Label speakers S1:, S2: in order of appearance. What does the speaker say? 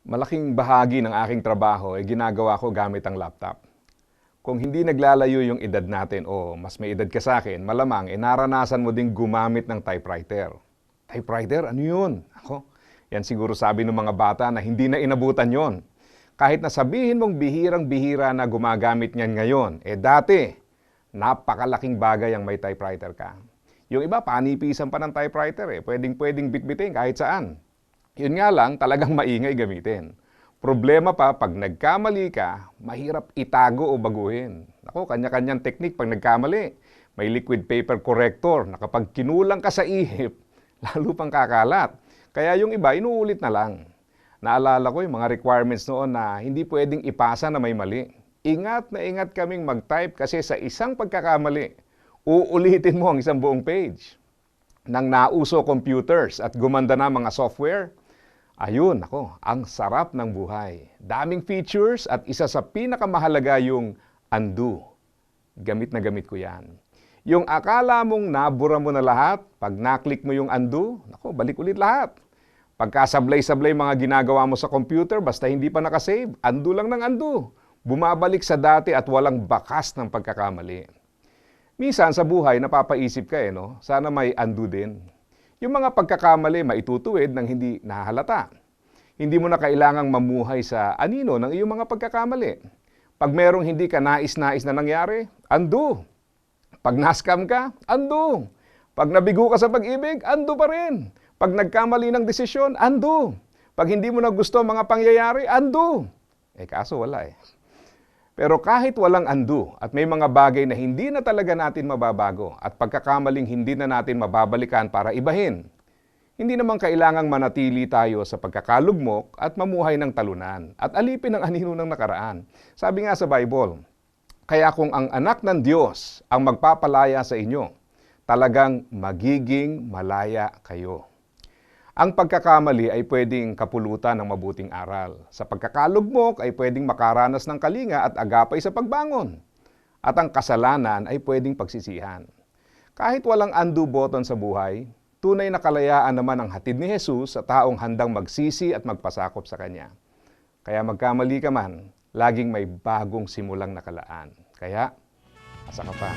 S1: Malaking bahagi ng aking trabaho ay ginagawa ko gamit ang laptop. Kung hindi naglalayo yung edad natin o mas may edad ka sa akin, malamang eh, naranasan mo ding gumamit ng typewriter. Typewriter? Ano yun? Ako, yan siguro sabi ng mga bata na hindi na inabutan yon. Kahit na sabihin mong bihirang-bihira na gumagamit niyan ngayon, eh dati, napakalaking bagay ang may typewriter ka. Yung iba, panipisan pa ng typewriter eh. Pwedeng-pwedeng bitbitin kahit saan. Yun nga lang, talagang maingay gamitin. Problema pa, pag nagkamali ka, mahirap itago o baguhin. Ako, kanya-kanyang teknik pag nagkamali. May liquid paper corrector na kapag kinulang ka sa ihip, lalo pang kakalat. Kaya yung iba, inuulit na lang. Naalala ko yung mga requirements noon na hindi pwedeng ipasa na may mali. Ingat na ingat kaming mag-type kasi sa isang pagkakamali, uulitin mo ang isang buong page. Nang nauso computers at gumanda na mga software, ayun, ako, ang sarap ng buhay. Daming features at isa sa pinakamahalaga yung undo. Gamit na gamit ko yan. Yung akala mong nabura mo na lahat, pag naklik mo yung undo, nako, balik ulit lahat. Pagkasablay-sablay mga ginagawa mo sa computer, basta hindi pa nakasave, undo lang ng undo. Bumabalik sa dati at walang bakas ng pagkakamali. Minsan sa buhay, napapaisip ka eh, no? Sana may undo din. Yung mga pagkakamali, maitutuwid ng hindi nahalata. Hindi mo na kailangang mamuhay sa anino ng iyong mga pagkakamali. Pag merong hindi ka nais-nais na nangyari, undo. Pag naskam ka, undo. Pag nabigo ka sa pag-ibig, undo pa rin. Pag nagkamali ng desisyon, undo. Pag hindi mo na gusto mga pangyayari, undo. Eh kaso wala eh. Pero kahit walang undo at may mga bagay na hindi na talaga natin mababago at pagkakamaling hindi na natin mababalikan para ibahin, hindi naman kailangang manatili tayo sa pagkakalugmok at mamuhay ng talunan at alipin ang anino ng nakaraan. Sabi nga sa Bible, kaya kung ang anak ng Diyos ang magpapalaya sa inyo, talagang magiging malaya kayo. Ang pagkakamali ay pwedeng kapulutan ng mabuting aral. Sa pagkakalugmok ay pwedeng makaranas ng kalinga at agapay sa pagbangon. At ang kasalanan ay pwedeng pagsisihan. Kahit walang undo button sa buhay, tunay na kalayaan naman ang hatid ni Jesus sa taong handang magsisi at magpasakop sa Kanya. Kaya magkamali ka man, laging may bagong simulang nakalaan. Kaya, asa ka pa.